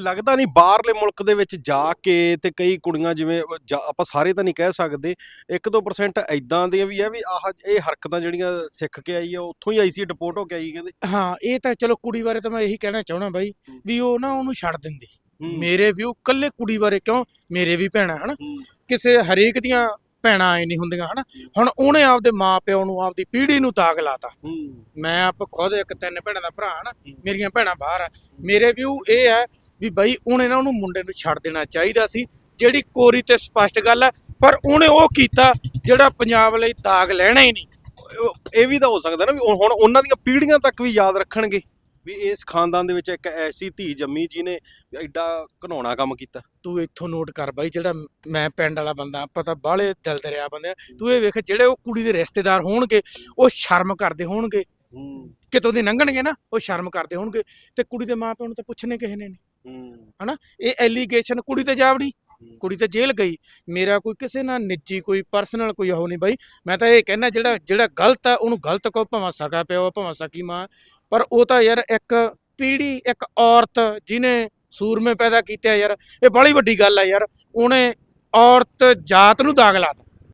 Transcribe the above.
ਲੱਗਦਾ ਨਹੀਂ ਬਾਹਰਲੇ ਮੁਲਕ ਦੇ ਵਿੱਚ ਜਾ ਕੇ ਤੇ ਕਈ ਕੁੜੀਆਂ ਜਿਵੇਂ ਜਾ- ਆਪਾਂ ਸਾਰੇ ਤਾਂ ਨਹੀਂ ਕਹਿ ਸਕਦੇ 1-2% ਐਦਾਂ ਦੀਆਂ ਵੀ ਆ ਵੀ ਆਹ ਇਹ ਹਰਕਤਾਂ ਜਿਹੜੀਆਂ ਸਿੱਖ ਕੇ ਆਈ ਆ ਉੱਥੋਂ ਹੀ ਆਈ ਸੀ ਡਿਪੋਰਟ ਹੋ ਕੇ ਆਈ ਕਹਿੰਦੇ। ਹਾਂ ਇਹ ਤਾਂ ਚਲੋ ਕੁੜੀ ਬਾਰੇ ਤਾਂ ਮੈਂ ਇਹੀ ਕਹਿਣਾ ਚਾਹਣਾ ਬਾਈ ਹੂੰ। ਵੀ ਉਹ ਨਾ ਉਹਨੂੰ ਛੱਡ ਦਿੰਦੀ। ਹੂੰ, ਮੇਰੇ ਵਿਊ ਕੱਲੇ ਕੁੜੀ ਬਾਰੇ ਕਿਉਂ? ਮੇਰੇ ਵੀ ਭੈਣਾਂ ਹਨਾ? ਹੂੰ, ਕਿਸੇ ਹਰੇਕ ਦੀਆਂ ਭੈਣਾਂ ਐ ਨਹੀਂ ਹੁੰਦੀਆਂ ਹਨਾ? ਹੁਣ ਉਹਨੇ ਆਪਦੇ ਮਾਪਿਓ ਨੂੰ ਆਪਦੀ ਪੀੜ੍ਹੀ ਨੂੰ ਤਾਗ ਲਾਤਾ ਮੈਂ ਆਪ ਖੁਦ ਇੱਕ ਤਿੰਨ ਭੈਣਾਂ ਦਾ ਭਰਾ ਹਨਾ? ਮੇਰੀਆਂ ਭੈਣਾਂ ਬਾਹਰ ਆ। ਮੇਰੇ ਵਿਊ ਇਹ ਹੈ ਵੀ ਬਾਈ ਉਹਨੇ ਨਾ ਉਹਨੂੰ ਮੁੰਡੇ ਨੂੰ ਛੱਡ ਦੇਣਾ ਚਾਹੀਦਾ ਸੀ ਜਿਹੜੀ ਕੋਰੀ ਤੇ ਸਪਸ਼ਟ ਗੱਲ ਹੈ ਪਰ ਉਹਨੇ ਉਹ ਕੀਤਾ ਜਿਹੜਾ ਪੰਜਾਬ ਲਈ ਦਾਗ ਲੈਣਾ ਹੀ ਨਹੀਂ। ਇਹ ਵੀ ਤਾਂ ਹੋ ਸਕਦਾ ਨਾ ਵੀ ਹੁਣ ਉਹਨਾਂ ਦੀਆਂ ਪੀੜ੍ਹੀਆਂ ਤੱਕ ਵੀ ਯਾਦ ਰੱਖਣਗੇ। ਵੀ ਇਸ ਖਾਨਦਾਨ ਦੇ ਵਿੱਚ ਇੱਕ ਐਸੀ ਧੀ ਜੰਮੀ ਜਿਹਨੇ ਐਡਾ ਘਨਾਉਣਾ ਕੰਮ ਕੀਤਾ। ਤੂੰ ਇੱਥੋਂ ਨੋਟ ਕਰ ਬਾਈ ਜਿਹੜਾ ਮੈਂ ਪਿੰਡ ਵਾਲਾ ਬੰਦਾ ਪਤਾ ਬਾਹਲੇ ਦਿਲ ਦਰਿਆ ਬੰਦੇ। ਤੂੰ ਇਹ ਵੇਖ ਜਿਹੜੇ ਉਹ ਕੁੜੀ ਦੇ ਰਿਸ਼ਤੇਦਾਰ ਹੋਣਗੇ ਉਹ ਸ਼ਰਮ ਕਰਦੇ ਹੋਣਗੇ। ਹੂੰ। ਕਿਤੋਂ ਦੀ ਲੰਘਣਗੇ ਨਾ ਉਹ ਸ਼ਰਮ ਕਰਦੇ ਹੋਣਗੇ। ਤੇ ਕੁੜੀ ਦੇ ਮਾਪਿਆਂ ਨੂੰ ਤਾਂ ਪੁੱਛਣੇ ਕਿਸੇ ਨੇ ਨਹੀਂ ਹੂੰ। ਇਹ ਐਲੀਗੇਸ਼ਨ ਕੁੜੀ ਤੇ ਜਾਵੜੀ। ਕੁੜੀ ਤੇ ਜੇਲ੍ਹ ਗਈ। ਮੇਰਾ ਕੋਈ ਕਿਸੇ ਨਾਲ ਨਿੱਜੀ ਕੋਈ ਪਰਸਨਲ ਕੋਈ ਉਹ ਨਹੀਂ ਬਾਈ। ਮੈਂ ਤਾਂ ਇਹ ਕਹਿਣਾ ਜਿਹੜਾ ਜਿਹੜਾ ਗਲਤ ਆ, ਉਹਨੂੰ ਗਲਤ ਕਹੋ, ਭਾਵੇਂ ਸਕਾ ਪਿਓ, ਭਾਵੇਂ ਸਕੀ ਮਾਂ। ਪਰ ਉਹ ਤਾਂ ਯਾਰ ਇੱਕ ਪੀੜੀ ਇੱਕ ਔਰਤ ਜਿਹਨੇ ਸੂਰਮੇ ਪੈਦਾ ਕੀਤੇ ਯਾਰ। ਇਹ ਬੜੀ ਵੱਡੀ ਗੱਲ ਆ ਯਾਰ। ਉਹਨੇ ਔਰਤ, ਜਾਤ ਨੂੰ ਦਾਗ ਲਾਤਾ